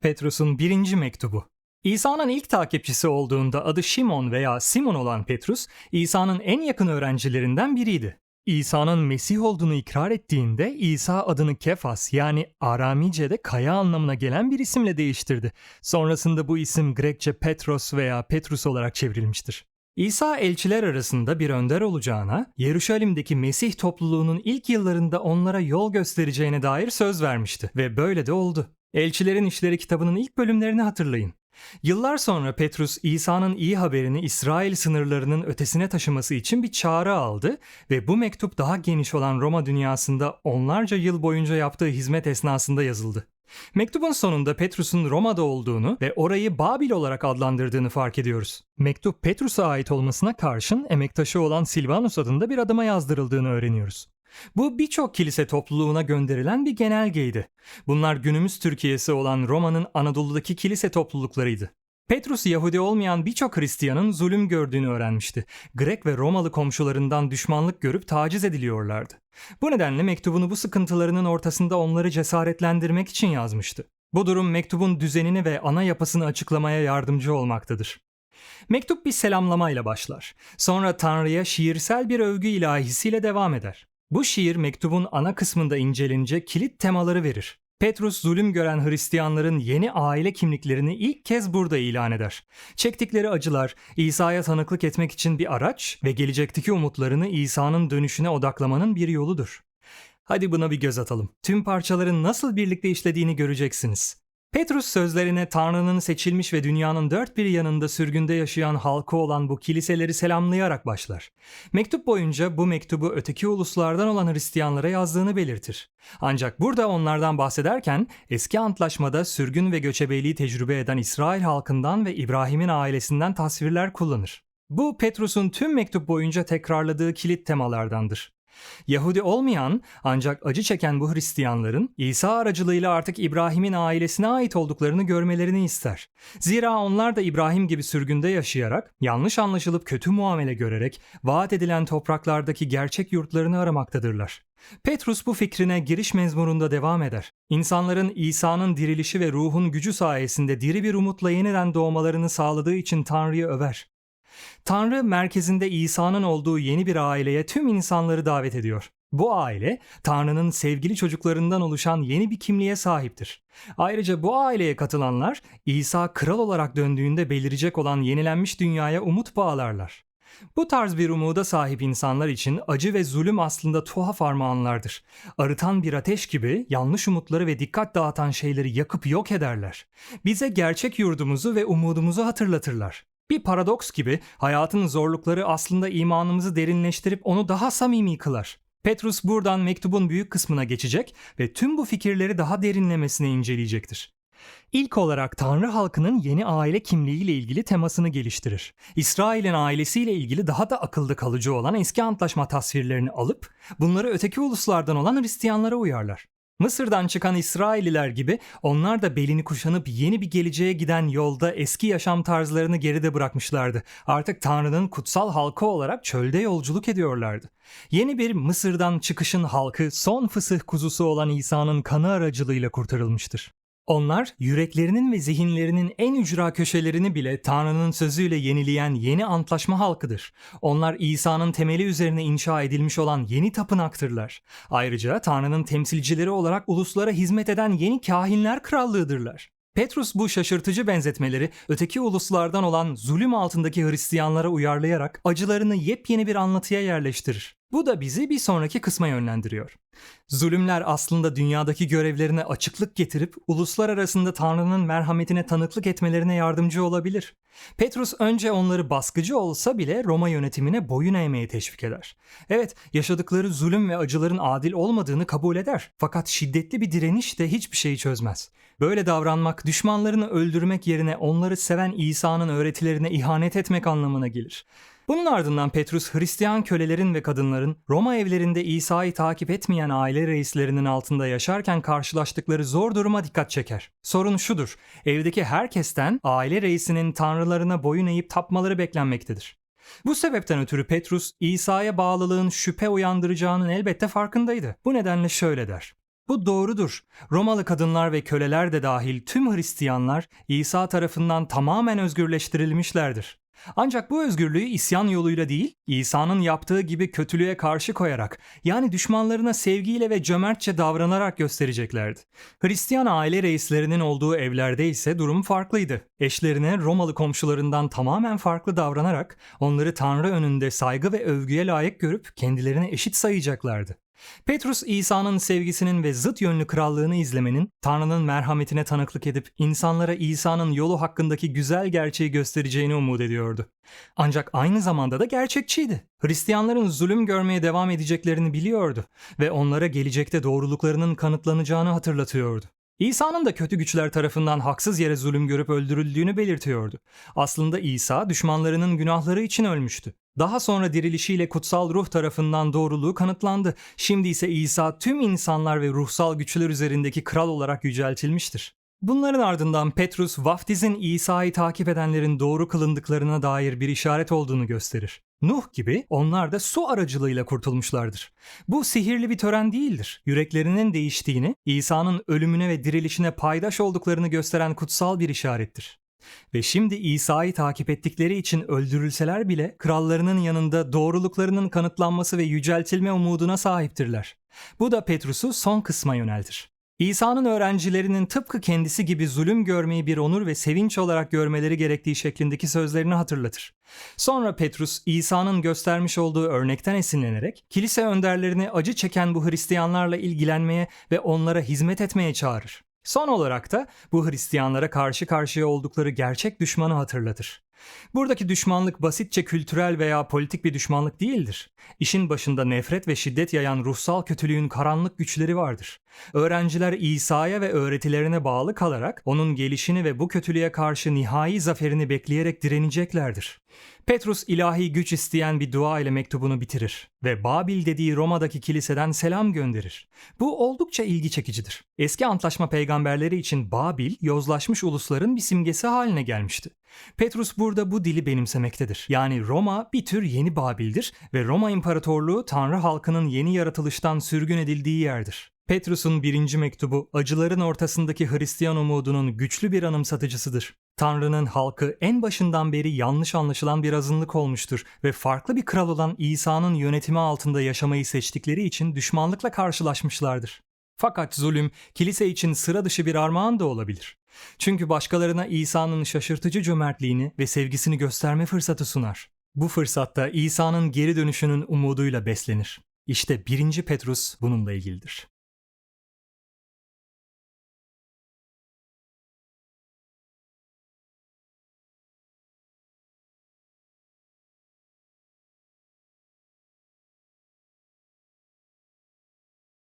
Petrus'un birinci mektubu. İsa'nın ilk takipçisi olduğunda adı Şimon veya Simon olan Petrus, İsa'nın en yakın öğrencilerinden biriydi. İsa'nın Mesih olduğunu ikrar ettiğinde İsa adını Kefas yani Aramice'de kaya anlamına gelen bir isimle değiştirdi. Sonrasında bu isim Grekçe Petros veya Petrus olarak çevrilmiştir. İsa elçiler arasında bir önder olacağına, Yeruşalim'deki Mesih topluluğunun ilk yıllarında onlara yol göstereceğine dair söz vermişti ve böyle de oldu. Elçilerin İşleri kitabının ilk bölümlerini hatırlayın. Yıllar sonra Petrus İsa'nın iyi haberini İsrail sınırlarının ötesine taşıması için bir çağrı aldı ve bu mektup daha geniş olan Roma dünyasında onlarca yıl boyunca yaptığı hizmet esnasında yazıldı. Mektubun sonunda Petrus'un Roma'da olduğunu ve orayı Babil olarak adlandırdığını fark ediyoruz. Mektup Petrus'a ait olmasına karşın emektaşı olan Silvanus adında bir adama yazdırıldığını öğreniyoruz. Bu birçok kilise topluluğuna gönderilen bir genelgeydi. Bunlar günümüz Türkiye'si olan Roma'nın Anadolu'daki kilise topluluklarıydı. Petrus Yahudi olmayan birçok Hristiyanın zulüm gördüğünü öğrenmişti. Grek ve Romalı komşularından düşmanlık görüp taciz ediliyorlardı. Bu nedenle mektubunu bu sıkıntılarının ortasında onları cesaretlendirmek için yazmıştı. Bu durum mektubun düzenini ve ana yapısını açıklamaya yardımcı olmaktadır. Mektup bir selamlamayla başlar. Sonra Tanrı'ya şiirsel bir övgü ilahisiyle devam eder. Bu şiir mektubun ana kısmında incelince kilit temaları verir. Petrus zulüm gören Hristiyanların yeni aile kimliklerini ilk kez burada ilan eder. Çektikleri acılar İsa'ya tanıklık etmek için bir araç ve gelecekteki umutlarını İsa'nın dönüşüne odaklamanın bir yoludur. Hadi buna bir göz atalım. Tüm parçaların nasıl birlikte işlediğini göreceksiniz. Petrus sözlerine Tanrı'nın seçilmiş ve dünyanın dört bir yanında sürgünde yaşayan halkı olan bu kiliseleri selamlayarak başlar. Mektup boyunca bu mektubu öteki uluslardan olan Hristiyanlara yazdığını belirtir. Ancak burada onlardan bahsederken eski antlaşmada sürgün ve göçebeliği tecrübe eden İsrail halkından ve İbrahim'in ailesinden tasvirler kullanır. Bu Petrus'un tüm mektup boyunca tekrarladığı kilit temalardandır. Yahudi olmayan ancak acı çeken bu Hristiyanların İsa aracılığıyla artık İbrahim'in ailesine ait olduklarını görmelerini ister. Zira onlar da İbrahim gibi sürgünde yaşayarak, yanlış anlaşılıp kötü muamele görerek vaat edilen topraklardaki gerçek yurtlarını aramaktadırlar. Petrus bu fikrine giriş mezmurunda devam eder. İnsanların İsa'nın dirilişi ve ruhun gücü sayesinde diri bir umutla yeniden doğmalarını sağladığı için Tanrı'yı över. Tanrı merkezinde İsa'nın olduğu yeni bir aileye tüm insanları davet ediyor. Bu aile Tanrı'nın sevgili çocuklarından oluşan yeni bir kimliğe sahiptir. Ayrıca bu aileye katılanlar İsa kral olarak döndüğünde belirecek olan yenilenmiş dünyaya umut bağlarlar. Bu tarz bir umuda sahip insanlar için acı ve zulüm aslında tuhaf armağanlardır. Arıtan bir ateş gibi yanlış umutları ve dikkat dağıtan şeyleri yakıp yok ederler. Bize gerçek yurdumuzu ve umudumuzu hatırlatırlar. Bir paradoks gibi hayatın zorlukları aslında imanımızı derinleştirip onu daha samimi kılar. Petrus buradan mektubun büyük kısmına geçecek ve tüm bu fikirleri daha derinlemesine inceleyecektir. İlk olarak Tanrı halkının yeni aile kimliğiyle ilgili temasını geliştirir. İsrail'in ailesiyle ilgili daha da akılda kalıcı olan eski antlaşma tasvirlerini alıp bunları öteki uluslardan olan Hristiyanlara uyarlar. Mısır'dan çıkan İsraililer gibi onlar da belini kuşanıp yeni bir geleceğe giden yolda eski yaşam tarzlarını geride bırakmışlardı. Artık Tanrı'nın kutsal halkı olarak çölde yolculuk ediyorlardı. Yeni bir Mısır'dan çıkışın halkı son fısıh kuzusu olan İsa'nın kanı aracılığıyla kurtarılmıştır. Onlar yüreklerinin ve zihinlerinin en ücra köşelerini bile Tanrı'nın sözüyle yenileyen yeni antlaşma halkıdır. Onlar İsa'nın temeli üzerine inşa edilmiş olan yeni tapınaktırlar. Ayrıca Tanrı'nın temsilcileri olarak uluslara hizmet eden yeni kahinler krallığıdırlar. Petrus bu şaşırtıcı benzetmeleri öteki uluslardan olan zulüm altındaki Hristiyanlara uyarlayarak acılarını yepyeni bir anlatıya yerleştirir. Bu da bizi bir sonraki kısma yönlendiriyor. Zulümler aslında dünyadaki görevlerine açıklık getirip uluslar arasında Tanrı'nın merhametine tanıklık etmelerine yardımcı olabilir. Petrus önce onları baskıcı olsa bile Roma yönetimine boyun eğmeye teşvik eder. Evet, yaşadıkları zulüm ve acıların adil olmadığını kabul eder. Fakat şiddetli bir direniş de hiçbir şeyi çözmez. Böyle davranmak düşmanlarını öldürmek yerine onları seven İsa'nın öğretilerine ihanet etmek anlamına gelir. Bunun ardından Petrus Hristiyan kölelerin ve kadınların Roma evlerinde İsa'yı takip etmeyen aile reislerinin altında yaşarken karşılaştıkları zor duruma dikkat çeker. Sorun şudur, evdeki herkesten aile reisinin tanrılarına boyun eğip tapmaları beklenmektedir. Bu sebepten ötürü Petrus İsa'ya bağlılığın şüphe uyandıracağının elbette farkındaydı. Bu nedenle şöyle der. Bu doğrudur. Romalı kadınlar ve köleler de dahil tüm Hristiyanlar İsa tarafından tamamen özgürleştirilmişlerdir. Ancak bu özgürlüğü isyan yoluyla değil, İsa'nın yaptığı gibi kötülüğe karşı koyarak, yani düşmanlarına sevgiyle ve cömertçe davranarak göstereceklerdi. Hristiyan aile reislerinin olduğu evlerde ise durum farklıydı. Eşlerine Romalı komşularından tamamen farklı davranarak onları Tanrı önünde saygı ve övgüye layık görüp kendilerine eşit sayacaklardı. Petrus İsa'nın sevgisinin ve zıt yönlü krallığını izlemenin, Tanrı'nın merhametine tanıklık edip insanlara İsa'nın yolu hakkındaki güzel gerçeği göstereceğini umut ediyordu. Ancak aynı zamanda da gerçekçiydi. Hristiyanların zulüm görmeye devam edeceklerini biliyordu ve onlara gelecekte doğruluklarının kanıtlanacağını hatırlatıyordu. İsa'nın da kötü güçler tarafından haksız yere zulüm görüp öldürüldüğünü belirtiyordu. Aslında İsa düşmanlarının günahları için ölmüştü. Daha sonra dirilişiyle kutsal ruh tarafından doğruluğu kanıtlandı. Şimdi ise İsa tüm insanlar ve ruhsal güçler üzerindeki kral olarak yüceltilmiştir. Bunların ardından Petrus vaftizin İsa'yı takip edenlerin doğru kılındıklarına dair bir işaret olduğunu gösterir. Nuh gibi onlar da su aracılığıyla kurtulmuşlardır. Bu sihirli bir tören değildir. Yüreklerinin değiştiğini, İsa'nın ölümüne ve dirilişine paydaş olduklarını gösteren kutsal bir işarettir. Ve şimdi İsa'yı takip ettikleri için öldürülseler bile krallarının yanında doğruluklarının kanıtlanması ve yüceltilme umuduna sahiptirler. Bu da Petrus'u son kısma yöneltir. İsa'nın öğrencilerinin tıpkı kendisi gibi zulüm görmeyi bir onur ve sevinç olarak görmeleri gerektiği şeklindeki sözlerini hatırlatır. Sonra Petrus, İsa'nın göstermiş olduğu örnekten esinlenerek kilise önderlerini acı çeken bu Hristiyanlarla ilgilenmeye ve onlara hizmet etmeye çağırır. Son olarak da bu Hristiyanlara karşı karşıya oldukları gerçek düşmanı hatırlatır. Buradaki düşmanlık basitçe kültürel veya politik bir düşmanlık değildir. İşin başında nefret ve şiddet yayan ruhsal kötülüğün karanlık güçleri vardır. Öğrenciler İsa'ya ve öğretilerine bağlı kalarak onun gelişini ve bu kötülüğe karşı nihai zaferini bekleyerek direneceklerdir. Petrus ilahi güç isteyen bir dua ile mektubunu bitirir ve Babil dediği Roma'daki kiliseden selam gönderir. Bu oldukça ilgi çekicidir. Eski antlaşma peygamberleri için Babil, yozlaşmış ulusların bir simgesi haline gelmişti. Petrus burada bu dili benimsemektedir. Yani Roma bir tür yeni Babil'dir ve Roma İmparatorluğu Tanrı halkının yeni yaratılıştan sürgün edildiği yerdir. Petrus'un birinci mektubu acıların ortasındaki Hristiyan umudunun güçlü bir anımsatıcısıdır. Tanrı'nın halkı en başından beri yanlış anlaşılan bir azınlık olmuştur ve farklı bir kral olan İsa'nın yönetimi altında yaşamayı seçtikleri için düşmanlıkla karşılaşmışlardır. Fakat zulüm kilise için sıra dışı bir armağan da olabilir. Çünkü başkalarına İsa'nın şaşırtıcı cömertliğini ve sevgisini gösterme fırsatı sunar. Bu fırsatta İsa'nın geri dönüşünün umuduyla beslenir. İşte 1. Petrus bununla ilgilidir.